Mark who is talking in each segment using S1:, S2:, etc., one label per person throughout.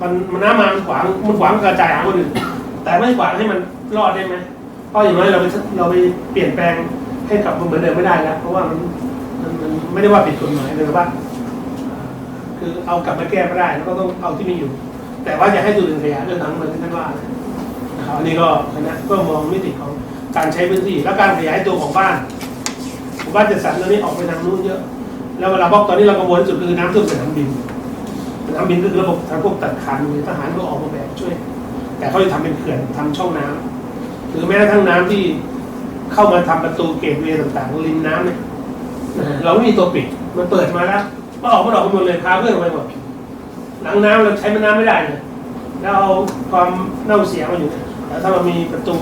S1: มันมันน้ำมามันขวางมันขวางกระจายหาคนอื่นแต่ไม่ขวางให้มันรอดได้ไหมเพราะอย่างน้อยเราไปเราไปเปลี่ยนแปลงให้กลับมาเหมือนเดิมไม่ได้แล้วเพราะว่ามันมันมันไม่ได้ว่าผิดกฎหมายเลยว่า คือเอากลับมาแก้ไม่ได้แล้วก็ต้องเอาที่มีอยู่ แต่ว่าอย่าให้จุดอื่นขยายเรื่องทั้งหมดที่ท่านว่านะครับอันนี้ก็คณะก็มองมิติของการใช้พื้นที่และการขยายตัวของบ้านบ้านจัดสรรตอนนี้ออกไปทางนู้นเยอะ แล้วเวลาบล็อกตอนนี้เรากังวลที่สุดคือน้ำท่วมสนามบิน สนามบินก็คือระบบทางพวกตัดคันหรือทหารก็ออกมาแบบช่วย แต่เขาจะทำเป็นเขื่อนทำช่องน้ำหรือแม้กระทั่งน้ำที่เข้ามาทำประตูเกตเวย์ต่างๆริมน้ำเนี่ยเราไม่มีตัวปิดมันเปิดมาแล้วก็ออกมาออกมาหมดเลยพาเพื่อนไปหมดหลังน้ำเราใช้มันน้ำไม่ได้เลยแล้วเอาความเน่าเสียมาอยู่แต่ถ้ามันมีประตู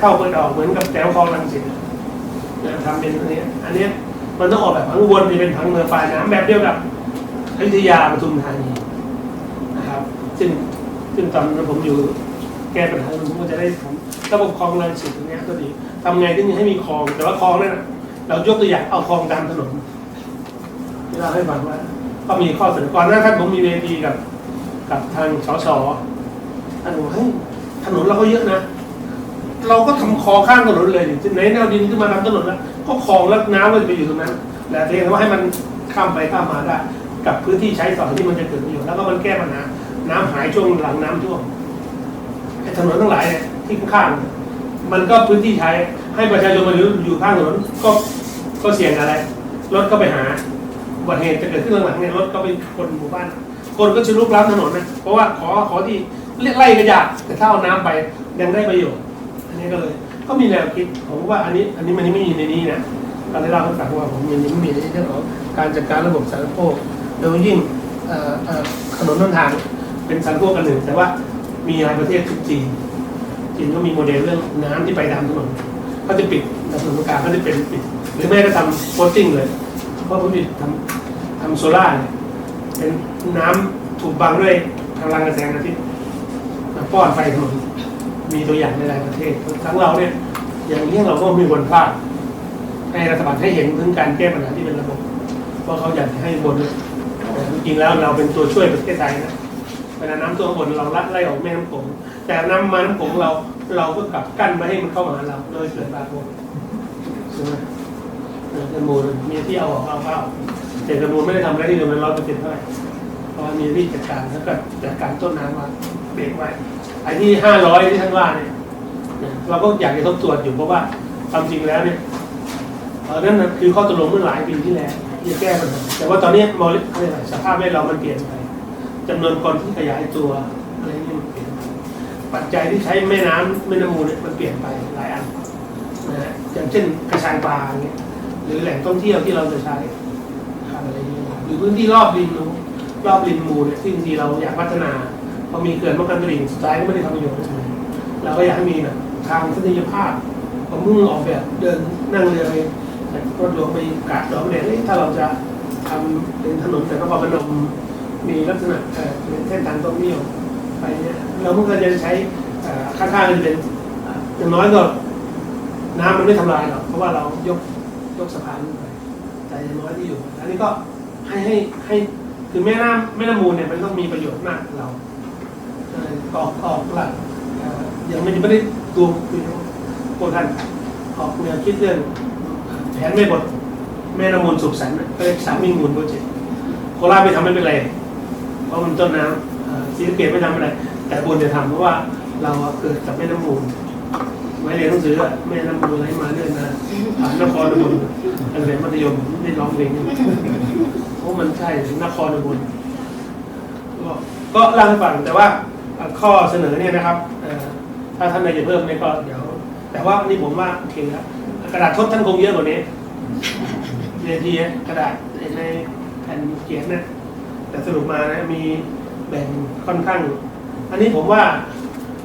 S1: เข้าเปิดออกเหมือนกับแถวคลองลังสิตเนี่ยทำเป็นอันนี้อันนี้มันต้องออกแบบผังวนที่เป็นผังเมืองปลายน้ำแบบเดียวกับ อยุธยาปทุมธานีนะครับ ซึ่งซึ่งตอนนั้นผมอยู่แก้ปัญหาผมก็จะได้ทำระบบคลองลังสิตตรงนี้ก็ดีทำไงที่จะให้มีคลอง แต่ว่าคลองนั่นเรายกตัวอย่างเอาคลองตามถนนที่เราให้ฟังว่าก็มีข้อเสนอก่อนหน้าท่านผมมีเวทีกับ กับทางสสท่านบอกเฮ้ยถนนเราก็เยอะนะ เราก็ทำคลองข้างถนนเลยที่ไหนแนวดินขึ้นมาทำถนนแล้วก็คลองแล้วน้ำมันจะไปอยู่ตรงนั้นแต่เพียงว่าให้มันข้ามไปข้ามมาได้ กับพื้นที่ใช้สอยที่มันจะเกิดประโยชน์แล้วก็มันแก้ปัญหาน้ำหายช่วงหลังน้ำท่วมไอ้ถนนทั้งหลายเนี่ยที่ข้างมันก็พื้นที่ใช้ให้ประชาชนมาอยู่อยู่ข้างถนนก็ก็เสี่ยงอะไรรถก็ไปหาอุบัติเหตุจะเกิดขึ้นหลังๆเนี่ยรถก็ไปคนหมู่บ้าน คนก็จะลุกล้ำถนนนะเพราะว่าขอขอที่เรียกไล่กระยะแต่ถ้าเอาน้ำไปยังได้ประโยชน์อันนี้ก็เลย ก็มีแนวคิดผมว่าอันนี้อันนี้มันไม่มีในนี้นะก็ได้เล่าให้ฟังว่าผมยังไม่มีในเรื่องของการจัดการระบบสาธารณูปโภค โดยยิ่งถนนต้นทางเป็นสาธารณูปโภคกันหนึ่ง แต่ว่ามีหลายประเทศทุกจีนจีนก็มีโมเดลเรื่องน้ำที่ไปตามถนนเขาจะปิดถนนตรงกลางเขาจะเป็นปิด หรือแม้ก็ทำโคตติ้งเลย เพราะผมติดทำทำโซล่าเนี่ยเป็นน้ำถูกบังด้วยพลังกระแสอาทิตย์ป้อนไฟถนนมีตัวอย่างในหลายประเทศทั้งเราเนี่ยอย่างนี้เราก็ไมมีวันพลาดให้รัฐบาลให้เห็นถึงการแก้ปัญหาที่เป็นระบบว่าเขาอยากให้บนเลย จริงๆแล้วเราเป็นตัวช่วยประเทศไทยนะเวลาน้ำท่วมบนเราลัดไล่ออกแม่น้ำโขงแต่น้ำมาน้ำโขงเราเราก็กลับกั้นไม่ให้มันเข้ามาหาเราโดยเกิดบาดบนใช่ไหมเออกันมูลมีที่เอาออกเอาเข้าแต่กันมูลไม่ได้ทำอะไรที่เดียวมันร้อยเปอร์เซ็นต์เท่าไหร่เพราะมีที่จัดการแล้วก็จัดการต้นน้ำมาเบรกไว้ไอ้ที่ห้าร้อยที่ท่านว่าเนี่ยเราก็อยากจะทบทวนอยู่เพราะว่าความจริงแล้วเนี่ยเออนั่นคือข้อตกลงเมื่อหลายปีที่แล้ว ที่จะแก้ปัญหาแต่ว่าตอนนี้มอลิอะไรสภาพแวดล้อมมันเปลี่ยนไปจำนวนคนที่ขยายตัวอะไรนี่มันเปลี่ยนไปปัจจัยที่ใช้แม่น้ำแม่น้ำมูลเนี่ยมันเปลี่ยนไปหลายอันนะฮะอย่างเช่นกระชายปลาเงี้ยหรือแหล่งท่องเที่ยวที่เราจะใช้อะไรอย่างเงี้ยหรือพื้นที่รอบริมนู้นรอบริมมูลเนี่ยที่บางทีเราอยากพัฒนาพอมีเขื่อนป้องกันตลิ่งสุดท้ายก็ไม่ได้ทำประโยชน์อะไรเราก็อยากให้มีแบบทางทัศนียภาพผมมุ่งออกแบบเดินนั่งเรือไป จากรถหลวงไปกาดดอกเด่นถ้าเราจะทำเป็นถนนแต่นครพนมมีลักษณะเป็นเส้นทางท่องเที่ยวไปเนี่ยเราเมื่อจะใช้เอ่อข้างๆเป็นอย่างน้อยก็น้ำมันไม่ทำลายหรอกเพราะว่าเรายกยกสะพานขึ้นไปแต่อยังน้อยที่อยู่อันนี้ก็ให้ให้ให้คือแม่น้ำแม่น้ำมูลเนี่ยมันต้องมีประโยชน์มากเราเอ่อกออกหลักเอ่อยังไม่ไม่ได้ตัวคือพวกท่านออกแนวคิดเรื่อง แผนไม่บทแม่น้ำมูลสุขสันต์ก็เรียสามมิงมูลโปรเจกต์โคราชไม่ทำไม่เป็นไรเพราะมันต้นน้ำเอ่อศรีสะเกษไม่ทำอะไรแต่บุญจะทำเพราะว่าเราเกิดกับแม่น้ำมูลไว้เรียนหนังสืออะแม่น้ำมูลไหลมาเรื่อยมาผ่านนครอุบลตั้งแต่มัธยมได้ร้องเพลงเพราะมันใช่นครอุบลก็ก็เล่าให้ฟังแต่ว่าข้อเสนอเนี่ยนะครับถ้าท่านนายจะเพิ่มเนี่ยก็เดี๋ยว แต่ว่านี่ผมว่าโอเคครับ กระดาษทดท่านคงเยอะกว่านี้เวทีกระดาษในแผ่นเขียนนี่ยแต่สรุปมานะมีแบ่งค่อนข้าง อันนี้ผมว่า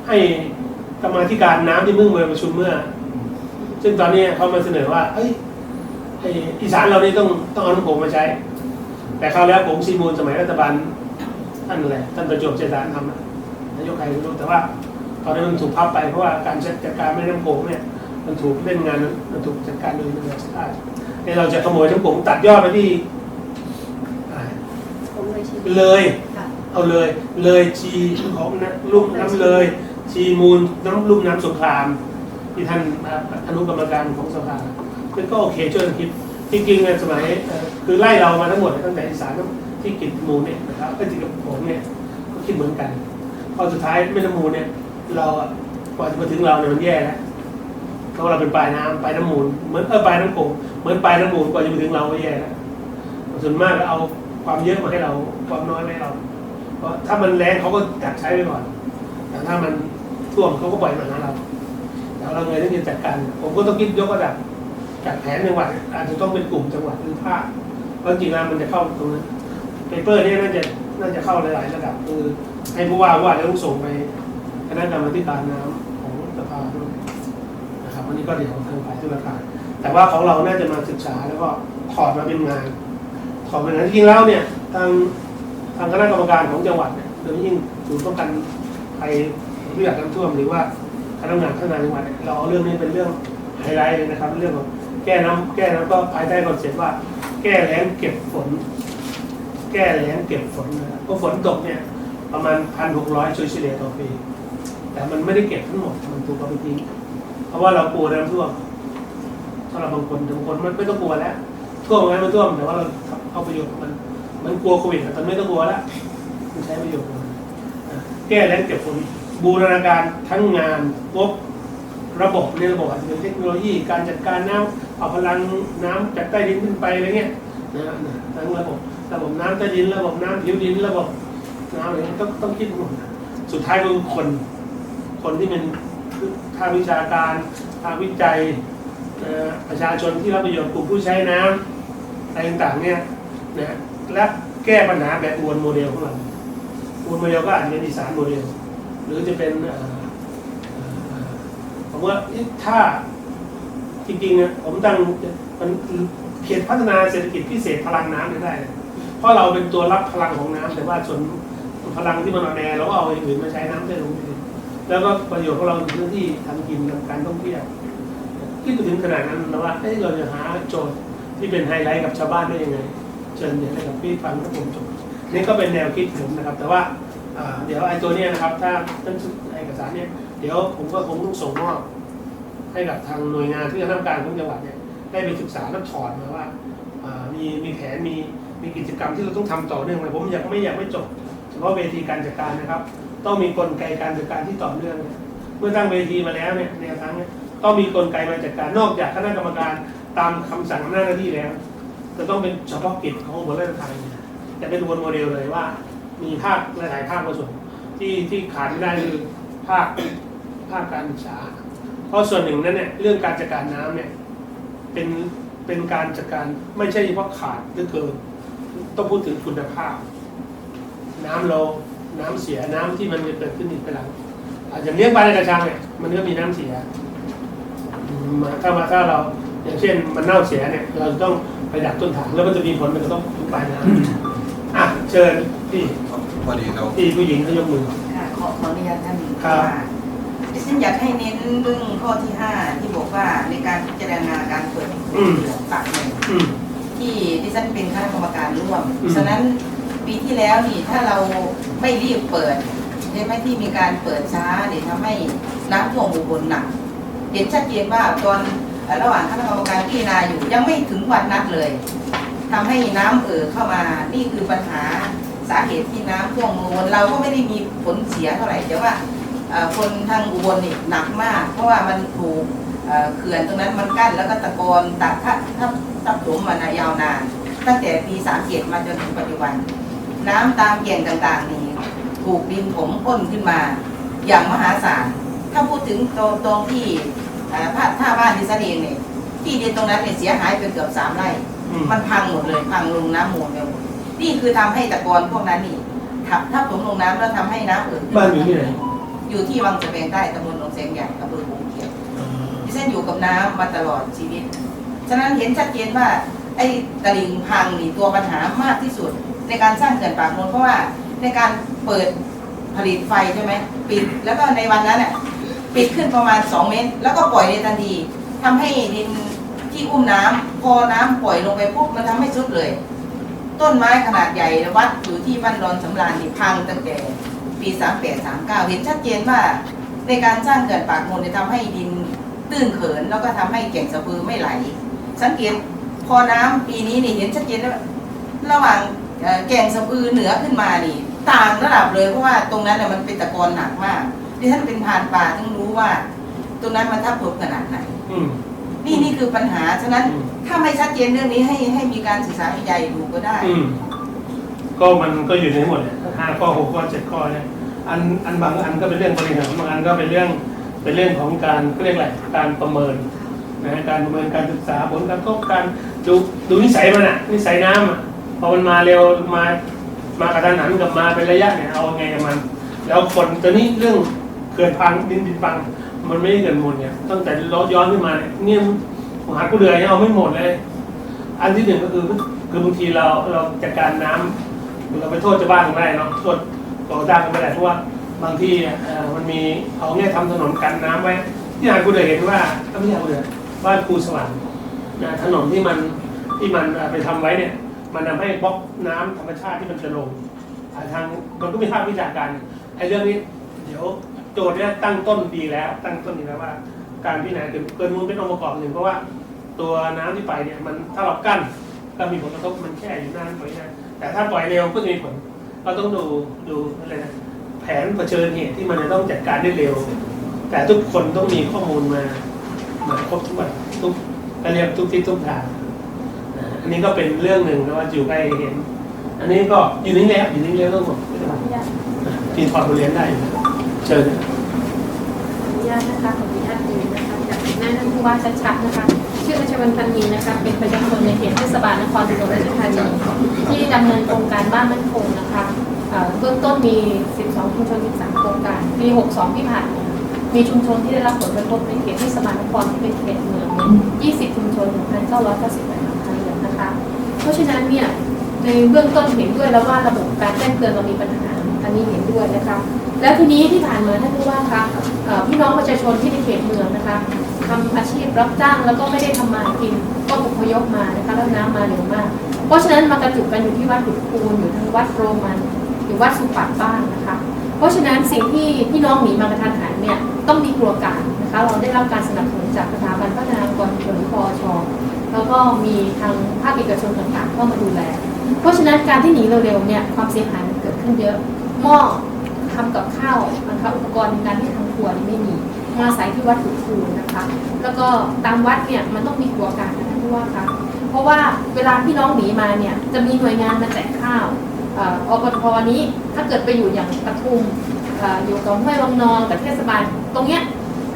S1: ให้กรรมาธิการน้ำที่เพิ่งมาประชุมเมื่อ ซึ่งตอนนี้เขามาเสนอว่า เอ้ยไอ้อีสานเรานี่ต้องต้องเอาน้ำโขงมาใช้ แต่คราวแล้วผมซีมูลสมัยรัฐบาลท่านอะไรท่านประจวบเจริญทำอะนายกใครไม่รู้แต่ว่า ตอนนี้มันถูกพับไปเพราะว่าการจัดการแม่น้ำโขงเนี่ย มันถูกเล่นงานมันถูกจัดการโดยนานาชาติเนี่ยเราจะขโมยน้ำโขงตัดยอดไปที่
S2: เลย
S1: เอาเลยเลยชีของนะลุ่มน้ำเลย ชีมูลน้ำลุ่มน้ำสงคราม ที่ท่านอนุกรรมการของสภามันก็โอเคช่วยคิดจริงๆในสมัยคือไล่เรามาทั้งหมดตั้งแต่อีสานที่กิจมูลเนี่ยนะครับก็จิกับผมเนี่ยก็คิดเหมือนกันพอสุดท้ายแม่น้ำมูลเนี่ยเราอะกว่าจะมาถึงเราเนี่ยมันแย่แล้ว เพราะเราเป็นปลายน้ำปลายน้ำมูลเหมือนเออปลายน้ำโขงเหมือนปลายน้ำมูลกว่าจะมาถึงเราก็แย่แล้วส่วนมากก็เอาความเยอะมาให้เราความน้อยมาให้เรา เพราะถ้ามันแรงเขาก็จัดใช้ไปก่อน แต่ถ้ามันท่วมเขาก็ปล่อยมาหาเราแต่เราไงต้องจัดการผมก็ต้องคิดยกระดับจากแผนจังหวัดอาจจะต้องเป็นกลุ่มจังหวัดหรือภาคเพราะจริงๆแล้วมันจะเข้าตรงนั้นเปเปอร์นี่น่าจะน่าจะเข้าหลายๆระดับคือให้ผู้ว่าว่าจะต้องส่งไปคณะกรรมาธิการน้ำของสภาด้วยันนี้ก็เดี๋ยวทางฝ่ายธุรการแต่ว่าของเราน่าจะมาศึกษาแล้วก็ถอดมาเป็นงานถอดมาเป็นงานจริงแล้วเนี่ยทางทางคณะกรรมการของจังหวัดเนี่ยโดยยิ่งศูนย์ป้องกันภัยพิบัติน้ำท่วมหรือว่าคณะกรรมการพัฒนจังหวัดเนี่ยเราเอาเรื่องนี้เป็นเรื่องไฮไลท์เลยนะครับ เรื่องของแก้น้ำแก้น้ำก็ภายใต้คอนเซ็ปต์ว่า แก้แล้งเก็บฝน แก้แล้งเก็บฝนนะครับเพราะฝนตกเนี่ยประมาณพันหกร้อยเฉลี่ยต่อปี แต่มันไม่ได้เก็บทั้งหมดมันถูกเอาไปทิ้ง ราะว่าเรากลัวน้ำท่วมถ้าเราบบางคนบางคนมันไม่ต้องกลัวแล้วท่วมไงมันท่วมแต่ว่าเราเอาประโยชน์มัน มันกลัวโควิดแต่ไม่ต้องกลัวแล้วมันใช้ประโยชน์แก้แล้วเก็บผลบูรณาการทั้งงานงบระบบในระบบอาจจะเป็นเทคโนโลยี การจัดการน้ำเอาพลังน้ำจากใต้ดินขึ้นไปอะไรเงี้ยนะทั้งระบบระบบน้ำใต้ดิน ระบบน้ำผิวดินระบบน้ำอะไรเงี้ยต้องต้องคิดหมดสุดท้ายก็คือคน คนที่เป็น ภาควิชาการภาควิจัยประชาชนที่รับประโยชน์กลุ่มผู้ใช้น้ำอะไรต่างๆเนี่ยนะและแก้ปัญหาแบบอวนโมเดลของเราอวนโมเดลก็อาจจะเป็นอีสานโมเดล หรือจะเป็นผมว่าถ้าจริงๆเนี่ยผมตั้งมันเขตพัฒนาเศรษฐกิจพิเศษพลังน้ำได้เพราะเราเป็นตัวรับพลังของน้ำแต่ว่าส่วนพลังที่มันอ่อนแอเราก็เอาอย่างอื่นมาใช้น้ำได้ลงไปเลย แล้วก็ประโยชน์ของเราในพื้นที่ทำกินทำการท่องเที่ยวคิดไปถึงขนาดนั้นแล้วว่าเอ้ยเราจะหาโจทย์ที่เป็นไฮไลท์กับชาวบ้านได้ยังไงเชิญเนี่ยให้กับพี่ฟังครับผมจบนี่ก็เป็นแนวคิดผมนะครับ แต่ว่าเดี๋ยวไอ้ตัวเนี้ยนะครับ ถ้าท่านเอกสารเนี่ยเดี๋ยวผมก็คงต้องส่งมอบให้กับทางหน่วยงานที่จะทำการของจังหวัดเนี่ยได้ไปศึกษาแล้วถอดมาว่ามีมีแผนมีมีกิจกรรมที่เราต้องทำต่อเนื่องเลยผมอยากไม่อยากไม่จบเฉพาะเวทีการจัดการนะครับ ต้องมีกลไกการจัดการที่ต่อเนื่องเนี่ยเมื่อตั้งเวทีมาแล้วเนี่ยแนวทางเนี่ยต้องมีกลไกมาจัดการนอกจากคณะกรรมการตามคำสั่งอำนาจหน้าที่แล้ว จะต้องเป็นเฉพาะกิจของบริษัทไทยเนี่ยจะเป็นวนโมเดลเลยว่า มีภาคหลาย ๆ ภาคมาส่วนที่ที่ขาดไม่ได้คือภาคภาคการศึกษา เพราะส่วนหนึ่งนั้นเนี่ยเรื่องการจัดการน้ำเนี่ยเป็นเป็นการจัดการไม่ใช่เฉพาะขาดหรือเกิน ต้องพูดถึงคุณภาพ น้ำเรา น้ำเสียน้ำที่มันจะเกิดขึ้นอีกไปหลังอาจจะเลี้ยงปลาในกระชังเนี่ยมันก็มีน้ำเสียอืมมาถ้ามาถ้าเราอย่างเช่นมันเน่าเสียเนี่ย เราจะต้องไปดักต้นทางแล้วมันจะมีผลมันจะต้องทุกปลายน้ำอะเชิญพี่
S2: พอดีเรา
S1: พี่ผู้หญิงเขายกมือ
S3: ค่ะขอขออนุญาตท่าน
S1: ครับ
S3: ว่าดิฉันอยากให้เน้นเรื่องข้อที่5ที่บอกว่าในการพิจารณาการเปิดเหลืองปากหนึ่ง
S1: อืม
S3: ที่ดิฉันเป็นคณะกรรมการร่วม
S1: อืม
S3: ฉะนั้น ปีที่แล้วนี่ถ้าเราไม่รีบเปิดใช่ไหมที่มีการเปิดช้าเนี่ยทำให้น้ำท่วมอุบลหนักเห็นชัดเจนว่าตอนระหว่างคณะกรรมการพิจารณาอยู่ยังไม่ถึงวันนัดเลยทำให้น้ำเอ่อเข้ามานี่คือปัญหาสาเหตุที่น้ำท่วมอุบลเราก็ไม่ได้มีผลเสียเท่าไหร่แต่ว่าคนทางอุบลนี่หนักมาก เพราะว่ามันถูกเขื่อนตรงนั้นมันกั้นแล้วก็ตะกอนตัดทับทับถมมานายาวนาน ตั้งแต่ปีสามเจ็ดมาจนถึงปัจจุบัน น้ำตามแก่งต่างๆนี่ถูกดินถมพ้นขึ้นมา อย่างมหาศาล ถ้าพูดถึงตรงตรงที่เอ่อภาคท่าบ้านดิฉันเองเนี่ยที่ดินตรงนั้นเนี่ยเสียหายไปเกือบสามไร่
S1: อืม
S3: มันพังหมดเลยพังลงน้ำมูลไปหมดนี่คือทำให้ตะกอนพวกนั้นนี่ทับทับถมลงน้ำแล้วทำให้น้ำเอ่อขึ้
S1: บ้านอยู่ที่ไหน
S3: อยู่ที่วังสะแบงใต้ตำบลหนองแสงใหญ่อำเภอภูเก็ตดิฉันอยู่กับน้ำมาตลอดชีวิต ฉะนั้นเห็นชัดเจนว่าไอ้ตลิ่งพังนี่ตัวปัญหามากที่สุด ในการสร้างเขื่อนปากมนเพราะว่าในการเปิดผลิตไฟใช่ไหมปิดแล้วก็ในวันนั้นน่ะปิดขึ้นประมาณ 2 เมตร แล้วก็ปล่อยในทันทีทำให้ดินที่อุ้มน้ำพอน้ำปล่อยลงไปปุ๊บมันทำให้ซุดเลย ต้นไม้ขนาดใหญ่วัดอยู่ที่บ้านดอนสำราญนี่พังตั้งแต่ปีสามแปดสามเก้าเห็นชัดเจนว่าในการสร้างเขื่อนปากมนเนี่ยทำให้ดินตื้นเขินแล้วก็ทำให้แก่งสะพือไม่ไหล สังเกตพอน้ำปีนี้นี่เห็นชัดเจนว่าระหว่าง แก่งสะพือเหนือขึ้นมานี่ ต่างระดับเลยเพราะว่าตรงนั้นน่ะมันเป็นตะกอนหนักมากที่ท่านเป็นพรานป่าต้องรู้ว่า ตรงนั้นมันทับถมขนาดไหน
S1: อืม
S3: นี่นี่คือปัญหาฉะนั้น
S1: อืม
S3: ถ้าไม่ชัดเจนเรื่องนี้ให้ให้มีการศึกษาวิจัยดูก็ได้
S1: อืมก็มันก็อยู่ในหมดเนี่ยห้าข้อหกข้อเจ็ดข้อเนี่ยอันอันบางอันก็เป็นเรื่องบริหารบางอันก็เป็นเรื่องเป็นเรื่องของการเขาเรียกอะไรการประเมินนะฮะการประเมินการศึกษาผลการทบการดูดูนิสัยมันอะนิสัยน้ำอะพ อมันมาเร็วมามากระทันหันกับมาเป็นระยะเนี่ยเอาไงกับมัน แล้วคนตอนนี้เรื่องเกิดพังดินดินพังมันไม่ได้เกิดหมดเนี่ยตั้งแต่รถย้อนขึ้นมาเนี่ยเนี่ยหากูเดือยเอาไม่หมดเลย อันที่หนึ่งก็คือคือบางทีเราเราจัดการน้ำเราไปโทษชาวบ้านไม่ได้เนาะโทษก่อสร้างก็ไม่ได้เพราะว่าบางที่เอ่อมันมีเขาเนี่ยทำถนนกันน้ำไว้ ที่หากูเดือยเห็นว่าก็ไม่ใช่กูเดือยบ้านครูสวรรค์ถนนที่มันที่มันไปทำไว้เนี่ย มันทำให้บล็อกน้ำธรรมชาติที่มันจะลงทางมันก็มีภาพวิจารณ์กันไอ้เรื่องนี้ เดี๋ยวโจทย์เนี่ยตั้งต้นดีแล้ว ตั้งต้นดีแล้วว่า การพิจารณาเกินเกินมูลเป็นองค์ประกอบหนึ่งเพราะว่าตัวน้ำที่ไปเนี่ยมันถ้าเรากั้นก็มีผลกระทบมันแค่อยู่นานปล่อยนานแต่ถ้าปล่อยเร็วก็จะมีผลเราต้องดูดูอะไรนะแผนเผชิญเหตุที่มันจะต้องจัดการได้เร็ว แต่ทุกคนต้องมีข้อมูลมาเหมือนครบทุกวันทุกเรียกทุกที่ทุกทาง อันนี้ก็เป็นเรื่องหนึ่งนะว่าอยู่ใกล้เห็น อันนี้ก็อยู่นิ่งแล้วอยู่นิ่งแล้วต้องหมดไม่ต้องทีถอดบทเรียนได้อยู่เชิญนะ
S2: ขออนุญาตนะคะขออนุญาตดูนะคะจากหน้าท่านผู้ว่าชัดๆนะคะ ชื่ออัชวันพันมีนะคะ เป็นประชาชนในเขตเทศบาลนครอุบลราชธานีที่ดำเนินโครงการบ้านมั่นคงนะคะเอ่อเบื้องต้นมี 12 ชุมชน 13 โครงการ ปี 62 ที่ผ่านมามีชุมชนที่ได้รับผลกระทบในเขตเทศบาลนครที่เป็นเขตเมืองเนี่ย20 ชุมชน1,998 เพราะฉะนั้นเนี่ยในเบื้องต้นเห็นด้วยแล้วว่าระบบการแจ้งเตือนเรามีปัญหาอันนี้เห็นด้วยนะคะแล้วทีนี้ที่ผ่านมาท่านผู้ว่าคะพี่น้องประชาชนที่ในเขตเมืองนะคะทำอาชีพรับจ้างแล้วก็ไม่ได้ทำมาหากินก็อพยพมานะคะแล้วน้ำมาเร็วมาก เพราะฉะนั้นมากระจุกกันอยู่ที่วัดขุดคูนอยู่ทางวัดโรมันอยู่วัดสุปัตบ้างนะคะเพราะฉะนั้นสิ่งที่พี่น้องหนีมากระทันหันเนี่ยต้องมีครัวการนะคะเราได้รับการสนับสนุนจากสถาบันพัฒนากรชนพอช แล้วก็มีทางภาคเอกชนต่างๆเข้ามาดูแล เพราะฉะนั้นการที่หนีเร็วๆเนี่ยความเสียหายมันเกิดขึ้นเยอะหม้อทำกับข้าวนะคะอุปกรณ์ในการที่ทำครัวนี่ไม่มีมาอาศัยที่วัดขุดคูนะคะ แล้วก็ตามวัดเนี่ยมันต้องมีครัวกลารนะท่านผู้ว่าคะเพราะว่าเวลาพี่น้องหนีมาเนี่ยจะมีหน่วยงานมาแจกข้าวอบทนี้ถ้าเกิดไปอยู่อย่างปทุมอออยู่กับห้วยวังนองกับเทศบาลตรงเนี้ย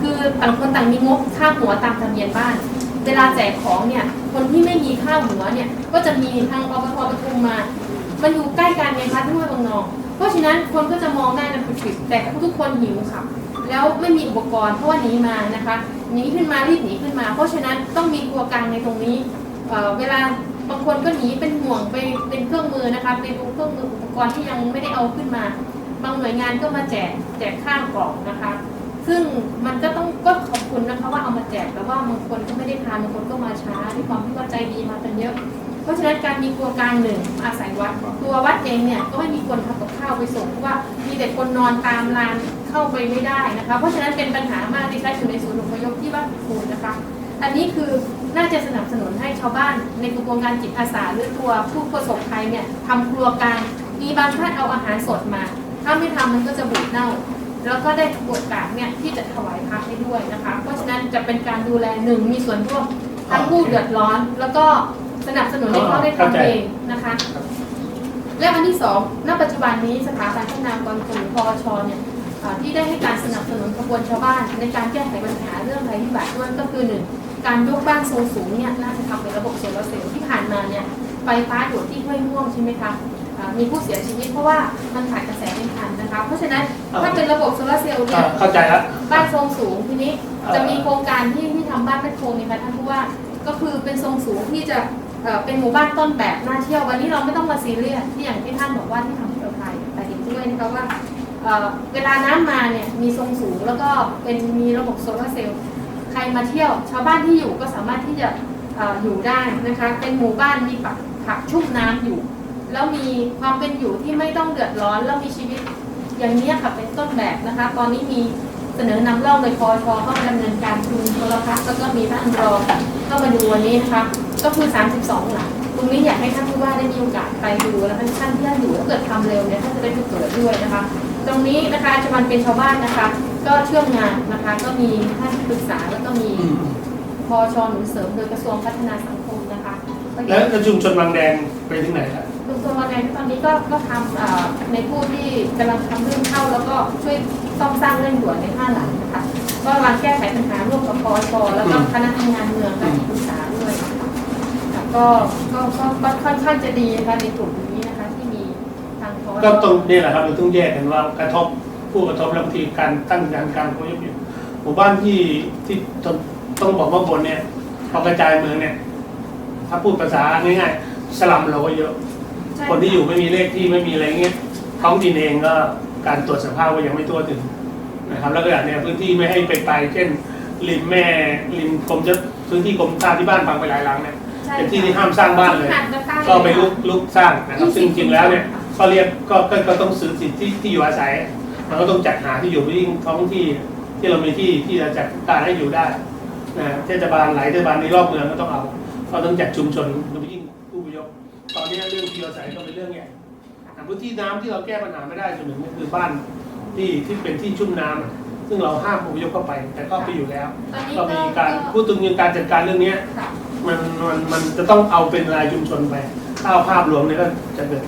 S2: คือต่างคนต่างมีงบค่าหัวตามทะเบียนบ้าน เวลาแจกของเนี่ย คนที่ไม่มีข้าวหัวเนี่ย ก็จะมีทางอบทปทุมมา มันอยู่ใกล้กันไงคะที่ห้วยบางนอง เพราะฉะนั้นคนก็จะมองได้นะผิดๆแต่ทุกคนหิวค่ะ แล้วไม่มีอุปกรณ์เพราะว่าหนีมานะคะ หนีขึ้นมารีบหนีขึ้นมา เพราะฉะนั้นต้องมีครัวกลางในตรงนี้เเวลาบางคนก็หนีเป็นห่วงไปเป็นเครื่องมือนะคะไปดูเครื่องมืออุปกรณ์ที่ยังไม่ได้เอาขึ้นมา บางหน่วยงานก็มาแจกแจกข้าวกล่องนะคะ ซึ่งมันก็ต้องก็ขอบคุณนะคะว่าเอามาแจกแต่ว่าบางคนก็ไม่ได้ทานบางคนก็มาช้าด้วยความที่ว่าใจดีมากันเยอะ เพราะฉะนั้นการมีครัวกลางหนึ่งอาศัยวัดตัววัดเองเนี่ยก็ไม่มีคนทำกับข้าวไปส่งเพราะว่ามีแต่คนนอนตามลานเข้าไปไม่ได้นะคะ เพราะฉะนั้นเป็นปัญหามากที่ใช้อยู่ในศูนย์อพยพที่วัดคูนนะคะ อันนี้คือน่าจะสนับสนุนให้ชาวบ้านในกระบวนการจิตอาสาหรือตัวผู้ประสบภัยเนี่ยทำครัวกลางมีบางท่านเอาอาหารสดมา ถ้าไม่ทำมันก็จะบูดเน่า แล้วก็ได้โอกาสเนี่ยที่จะถวายพระให้ด้วยนะคะ เพราะฉะนั้นจะเป็นการดูแลหนึ่งมีส่วนร่วมทั้งผู้เดือดร้อน แล้วก็สนับสนุนให้เขาได้ทำเองนะคะ และอันที่สองณปัจจุบันนี้สถาบันพัฒนากรชนพอชเนี่ยที่ได้ให้การสนับสนุนขบวนชาวบ้านในการแก้ไขปัญหาเรื่องภัยพิบัติด้วยก็คือหนึ่งการยกบ้านทรงสูงเนี่ยน่าจะทำเป็นระบบโซลาร์เซลล์ที่ผ่านมาเนี่ยไฟฟ้าอยู่ที่ห้วยม่วงใช่ไหมคะ มีผู้เสียชีวิตเพราะว่ามันขาดกระแสไม่ทันนะคะ เพราะฉะนั้นถ้าเป็นระบบโซลาร์เซลล์เนี่
S1: อ่ายเข้าใจแล้ว
S2: บ้านทรงสูงทีนี้
S1: เอ่อ
S2: จะมีโครงการที่ที่ทำบ้านเป็นโครงเนี่ยค่ะท่านผู้ว่าก็คือเป็นทรงสูงที่จะเอ่อเป็นหมู่บ้านต้นแบบน่าเที่ยววันนี้เราไม่ต้องมาซีเรียสที่อย่างที่ท่านบอกว่าที่ทำที่เราไทยแต่เห็นด้วยนะคะว่าเอ่อเวลาน้ำมาเนี่ยมีทรงสูงแล้วก็เป็นมีระบบโซลาร์เซลล์ใครมาเที่ยว ชาวบ้านที่อยู่ก็สามารถที่จะเอ่ออยู่ได้นะคะเป็นหมู่บ้านมีปักผักชุ่มน้ำอยู่ แล้วมีความเป็นอยู่ที่ไม่ต้องเดือดร้อนแล้วมีชีวิตอย่างนี้ค่ะเป็นต้นแบบนะคะ ตอนนี้มีเสนอนำร่องโดยพอชเข้ามาดำเนินการทุนโทรทัศน์แล้วก็มีท่านรองเข้ามาดูวันนี้นะคะก็คือ 32 หลังตรงนี้อยากให้ท่านผู้ว่าได้มีโอกาสไปดูแล้วท่านท่านที่ท่านอยู่ถ้าเกิดทำเร็วเนี่ยท่านจะได้ไปเปิดด้วยนะคะ ตรงนี้นะคะอาจารย์เป็นชาวบ้านนะคะ ก็เชื่อมงานนะคะ ก็มีท่านปรึกษาแล้วก็มีพอชหนุนเสริมโดยกระทรวงพัฒนาสังคมนะคะ
S1: แล้วชุมชนบางแดงไปถึงไหนแล้ว
S2: กระ ทรวงแรงงานตอนนี้ก็ก็ทำในผู้ที่กำลังทำเรื่องเข้า แล้วก็ช่วยซ่อมสร้างเรื่องด่วนในห้าหลังนะคะก็กำลังแก้ไขปัญหาร่วมกับพอชแล้วก็คณะทำงานเมืองและที่ปรึกษาด้วยค่ะก็ก็ก็ค่อนข้างจะดีนะคะในกลุ่มนี้นะคะที่มีทางพอ
S1: ก็ตรงนี่แหละครับเราต้องแยกกันว่ากระทบผู้กระทบแล้วบางทีการตั้งการการพยพอยู่หมู่บ้านที่ที่ต้องบอกว่าบนเนี่ยพอกระจายเมืองเนี่ย ถ้าพูดภาษาง่ายๆสลัมเราก็เยอะ คนที่อยู่ไม่มีเลขที่ไม่มีอะไรเงี้ยท้องถิ่นเองก็การตรวจสภาพก็ยังไม่ทั่วถึงนะครับ แล้วก็อย่างเนี้ยพื้นที่ไม่ให้ไปไปเช่นริมแม่ริมกรมจะพื้นที่กรมท่าที่บ้านพังไปหลายหลังเนี่ย
S2: ใช่
S1: เป็นที่ที่ห้ามสร้างบ้านเลย
S2: ที่หัจะตั้ง
S1: ก็ไปลุกลุกสร้างนะครับ
S2: ยี่สิบ
S1: ซึ่งจริงๆแล้วเนี่ยก็เรียกก็ก็ก็ต้องซื้อสิทธิ์ที่ที่อยู่อาศัยมันก็ต้องจัดหาที่อยู่ยิ่งท้องที่ที่เรามีที่ที่จะจัดการให้อยู่ได้นะเทศบาลหลายเทศบาลในรอบเมืองก็ต้องเอา ก็ต้องจัดชุมชน ตอนนี้เรื่องที่อยู่อาศัยก็เป็นเรื่องใหญ่อะพื้นที่น้ำที่เราแก้ปัญหาไม่ได้ส่วนหนึ่งก็คือบ้านที่ที่เป็นที่ชุ่มน้ำอะซึ่งเราห้ามอพยพเข้าไป แต่ก็ไปอยู่แล้ว
S2: ตอนนี้
S1: ก็
S2: ก็
S1: มีการพูดถึงการจัดการเรื่องเนี้ย
S2: ค่ะ
S1: มันมันมันจะต้องเอาเป็นรายชุมชนไปถ้าเอาภาพรวมเนี่ยก็จะเกิด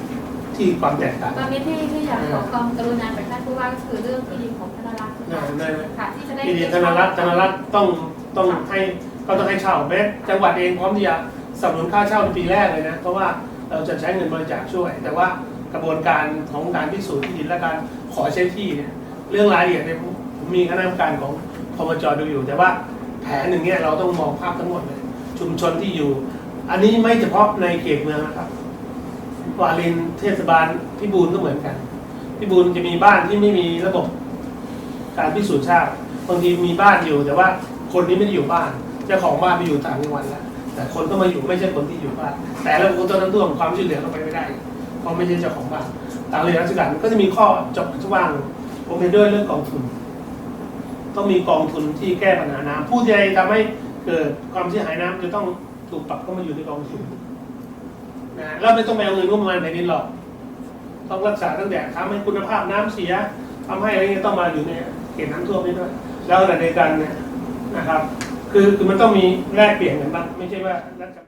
S1: ที่ความแตกต่าง
S2: ตอนนี้ที่ที่อยากขอความกรุณาจากท่านผู้ว่าก็คือเรื่องที่ดินของธนรักษ์
S1: นั่นนั่น
S2: ค่ะที่จะได้
S1: ที่ดินธนรัฐธนรัฐต้องต้องให้ก็ต้องให้เช่าแม้จังหวัดเองพร้อมที่จะสนับสนุนค่าเช่าในปีแรกเลยนะเพราะว่า เราจะใช้เงินบริจาคช่วย แต่ว่ากระบวนการของการพิสูจน์ที่ดินและการขอใช้ที่เนี่ยเรื่องรายละเอียดเนี่ยผมมีคณะกรรมการของพมจดูอยู่ แต่ว่าแผนหนึ่งเนี่ยเราต้องมองภาพทั้งหมดเลยชุมชนที่อยู่ อันนี้ไม่เฉพาะในเขตเมืองนะครับวารินเทศบาลพิบูลก็เหมือนกันพิบูลจะมีบ้านที่ไม่มีระบบการพิสูจน์ทราบบางทีมีบ้านอยู่ แต่ว่าคนนี้ไม่ได้อยู่บ้านเจ้าของบ้านไปอยู่ต่างจังหวัดแล้ว แต่คนก็มาอยู่ไม่ใช่คนที่อยู่บ้านแต่แล้วคนตอนนั้นท่วมความช่วยเหลือก็ไปไม่ได้ เพราะไม่ใช่เจ้าของบ้านตามเรียนราชการก็จะมีข้อจบทุกว่างผมเห็นด้วยเรื่องกองทุน ต้องมีกองทุนที่แก้ปัญหาน้ำผู้ใดทำให้เกิดความเสียหายน้ำจะต้องถูกปรับเข้ามาอยู่ในกองทุนนะเราไม่ต้องไปเอาเงินงบประมาณแผ่นดินหรอก ต้องรักษาตั้งแต่ทำให้คุณภาพน้ำเสียทำให้อะไรเงี้ยต้องมาอยู่ในเขตน้ำท่วมนี้ด้วย แล้วขณะเดียวกันเนี่ยนะครับ คือคือมันต้องมีแลกเปลี่ยนกันบ้างไม่ใช่ว่ารัฐบาล